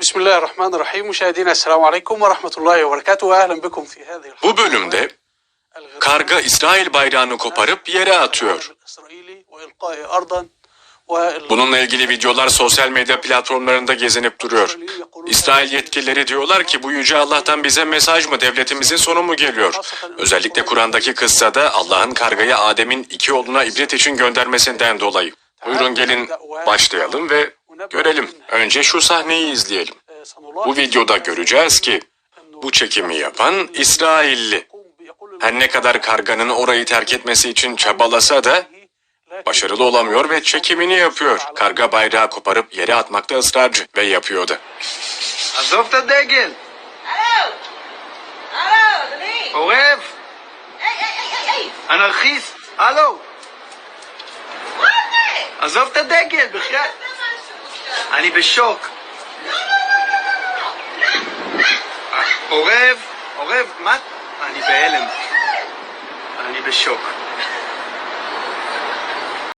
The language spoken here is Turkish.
بسم الله الرحمن الرحيم مشاهدينا السلام عليكم ورحمة الله وبركاته وأهلا بكم في هذه الحلقة Bu bölümde karga İsrail bayrağını koparıp yere atıyor. الإسرائيلي وإلقائه أرضا وال- Bununla ilgili videolar sosyal medya platformlarında gezinip duruyor. İsrail yetkilileri diyorlar ki bu yüce Allah'tan bize mesaj mı devletimizin sonu mu geliyor? Özellikle Kur'an'daki kıssada Allah'ın kargayı Adem'in iki oğluna ibret için göndermesinden dolayı. Buyurun gelin başlayalım ve görelim. önce şu sahneyi izleyelim. Bu videoda göreceğiz ki bu çekimi yapan İsrailli. Her ne kadar karganın orayı terk etmesi için çabalasa da başarılı olamıyor ve çekimini yapıyor. Karga bayrağı koparıp yere atmakta ısrarcı ve yapıyordu. Azov da degel. Alo. Alo, Orev. Anarchist. Alo. Azov da degel. Bırak. אני בשוק. לא, עורב! עורב, מה? אני בהלם. אני בשוק.